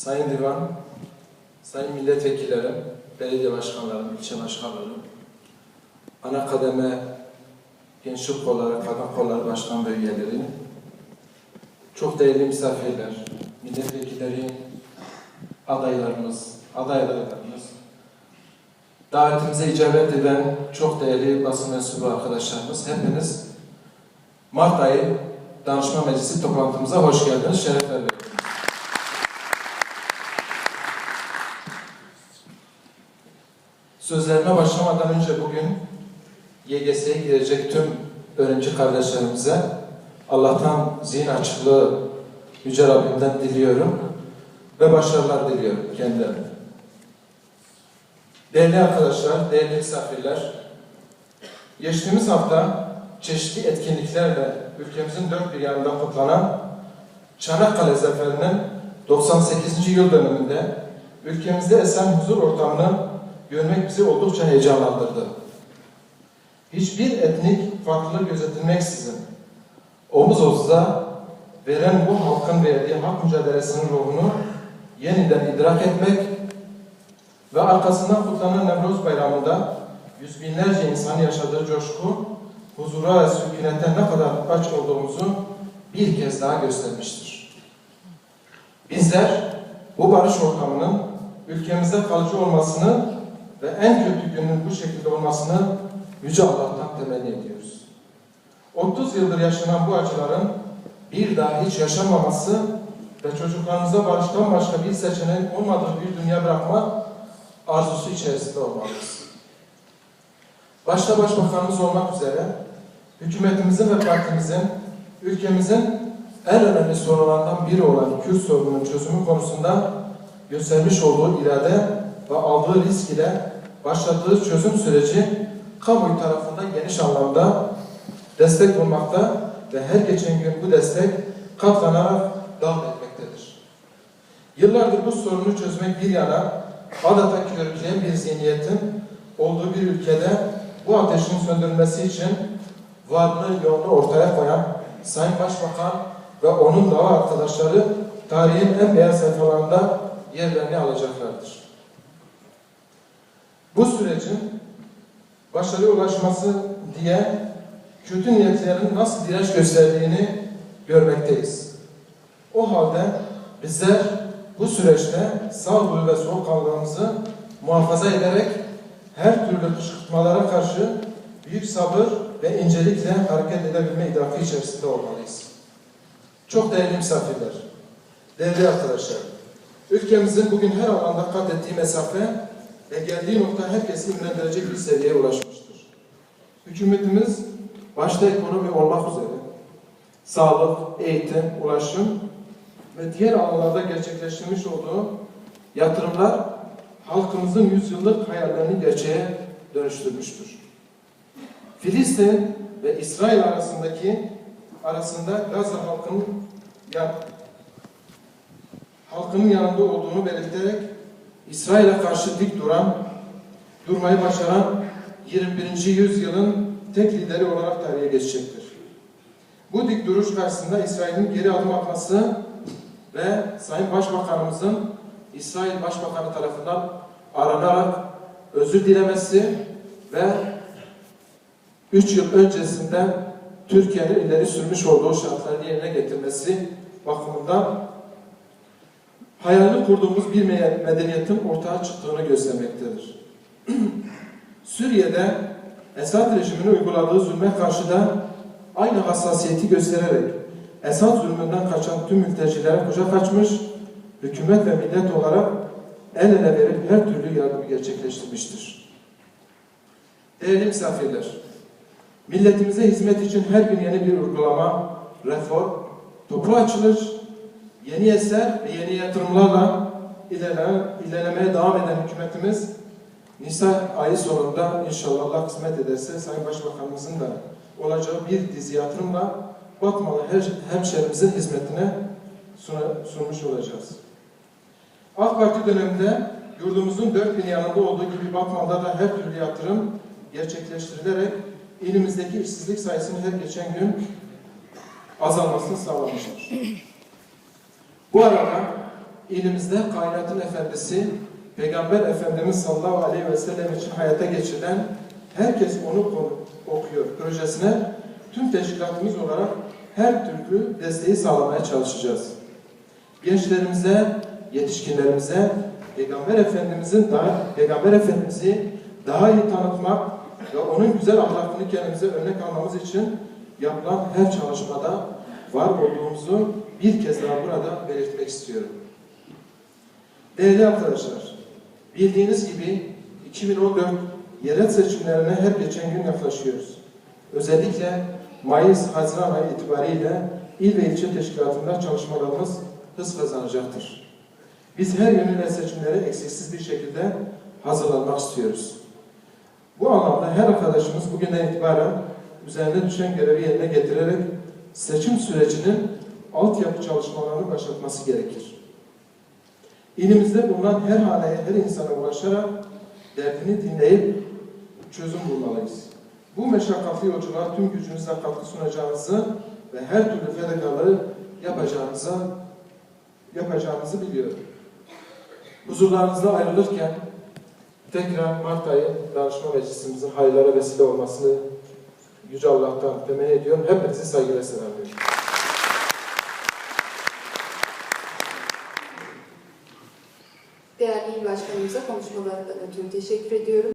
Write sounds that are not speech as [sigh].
Sayın Divan, Sayın Milletvekillerim, belediye başkanlarım, ilçe başkanlarım, ana kademe gençlik kolları, kadın kolları başkan ve üyeleri, çok değerli misafirler, milletvekilleri, adaylarımız, aday adaylarımız, davetimize icabet eden çok değerli basın mensubu arkadaşlarımız, hepiniz Mart ayı Danışma Meclisi toplantımıza hoş geldiniz, şeref verdiniz. Sözlerime başlamadan önce bugün YGS'ye girecek tüm öğrenci kardeşlerimize Allah'tan zihin açıklığı Yüce Rabbimden diliyorum ve başarılar diliyorum kendilerine. Değerli arkadaşlar, değerli misafirler, geçtiğimiz hafta çeşitli etkinliklerle ülkemizin dört bir yanında kutlanan Çanakkale Zaferi'nin 98. yıl dönümünde ülkemizde esen huzur ortamını görmek bizi oldukça heyecanlandırdı. Hiçbir etnik farklılık gözetilmeksizin omuz omuza veren bu halkın verdiği hak mücadelesinin ruhunu yeniden idrak etmek ve arkasından kutlanan Nevruz Bayramı'nda yüz binlerce insan yaşadığı coşku, huzura ve sükunete ne kadar aç olduğumuzu bir kez daha göstermiştir. Bizler bu barış ortamının ülkemizde kalıcı olmasını ve en kötü günün bu şekilde olmasını Yüce Allah'tan temenni ediyoruz. 30 yıldır yaşanan bu acıların bir daha hiç yaşanmaması ve çocuklarımıza barıştan başka bir seçeneğin olmadığı bir dünya bırakma arzusu içerisinde olmalıyız. Başta Başbakanımız olmak üzere hükümetimizin ve partimizin ülkemizin en önemli sorunlarından biri olan Kürt sorununun çözümü konusunda göstermiş olduğu irade ve aldığı risk ile başlattığı çözüm süreci kamuoyu tarafından geniş anlamda destek bulmakta ve her geçen gün bu destek katlanarak devam etmektedir. Yıllardır bu sorunu çözmek bir yana adeta körükleyen bir zihniyetin olduğu bir ülkede bu ateşin söndürülmesi için varlığı yoğunu ortaya koyan Sayın Başbakan ve onun daha arkadaşları tarihin en beyaz sayfalarında yerlerini alacaklardır. Bu sürecin başarıya ulaşması diye kötü niyetlerin nasıl direnç gösterdiğini görmekteyiz. O halde bizler bu süreçte sağduyu ve soğukkanlılığımızı muhafaza ederek her türlü kışkırtmalara karşı büyük sabır ve incelikle hareket edebilme idraki içerisinde olmalıyız. Çok değerli misafirler, değerli arkadaşlar, ülkemizin bugün her alanda kat ettiği mesafe ve geldiği nokta herkesi imrendirecek bir seviyeye ulaşmıştır. Hükümetimiz başta ekonomi olmak üzere sağlık, eğitim, ulaşım ve diğer alanlarda gerçekleştirmiş olduğu yatırımlar halkımızın yüzyıllık hayallerini gerçeğe dönüştürmüştür. Filistin ve İsrail arasındaki arasında Gazze halkının yan, halkının yanında olduğunu belirterek İsrail'e karşı dik duran, durmayı başaran 21. yüzyılın tek lideri olarak tarihe geçecektir. Bu dik duruş karşısında İsrail'in geri adım atması ve Sayın Başbakanımızın İsrail Başbakanı tarafından aranarak özür dilemesi ve 3 yıl öncesinden Türkiye'nin ileri sürmüş olduğu şartları yerine getirmesi bakımından hayalini kurduğumuz bir medeniyetin ortaya çıktığını göstermektedir. [clears throat] Suriye'de Esad rejiminin uyguladığı zulme karşı da aynı hassasiyeti göstererek Esad zulmünden kaçan tüm mültecilere kucak açmış, hükümet ve millet olarak el ele verip her türlü yardımı gerçekleştirmiştir. Değerli misafirler, milletimize hizmet için her gün yeni bir uygulama, reform, topu açılır, yeni eser ve yeni yatırımlarla ilerleme, ilerlemeye devam eden hükümetimiz Nisan ayı sonunda inşallah Allah kısmet ederse Sayın Başbakanımızın da olacağı bir dizi yatırımla Batmalı her hemşehrimizin hizmetine sunmuş olacağız. AK Parti döneminde yurdumuzun dört bin yanında olduğu gibi Batman'da da her türlü yatırım gerçekleştirilerek ilimizdeki işsizlik sayısının her geçen gün azalmasını sağlamıştır. Bu arada ilimizde kainatın efendisi, Peygamber Efendimiz sallallahu aleyhi ve sellem için hayata geçirilen Herkes Onu Okuyor projesine tüm teşkilatımız olarak her türlü desteği sağlamaya çalışacağız. Gençlerimize, yetişkinlerimize Peygamber Efendimizin daha Peygamber Efendimizi daha iyi tanıtmak ve onun güzel ahlakını kendimize örnek almamız için yapılan her çalışmada var olduğumuzu bir kez daha burada belirtmek istiyorum. Değerli arkadaşlar, bildiğiniz gibi 2014 yerel seçimlerine her geçen gün yaklaşıyoruz. Özellikle Mayıs-Haziran ayı itibariyle il ve ilçe teşkilatında çalışmalarımız hız kazanacaktır. Biz her yönüyle seçimlere eksiksiz bir şekilde hazırlanmak istiyoruz. Bu anlamda her arkadaşımız bugünden itibaren üzerine düşen görevi yerine getirerek seçim sürecinin altyapı çalışmalarını başlatması gerekir. İlimizde bulunan her haneye, her insana ulaşarak derdini dinleyip çözüm bulmalıyız. Bu meşakkatli yolculuğa tüm gücünüzle katkı sunacağınızı ve her türlü fedakarlığı yapacağınıza yapacağınızı biliyorum. Huzurlarınızda ayrılırken tekrar Mart ayı danışma meclisimizin hayırlara vesile olmasını Yüce Allah'tan temenni ediyorum. Hepinizi saygıyla selamlıyorum. Değerli il başkanımıza konuşmalarından ötürü teşekkür ediyorum.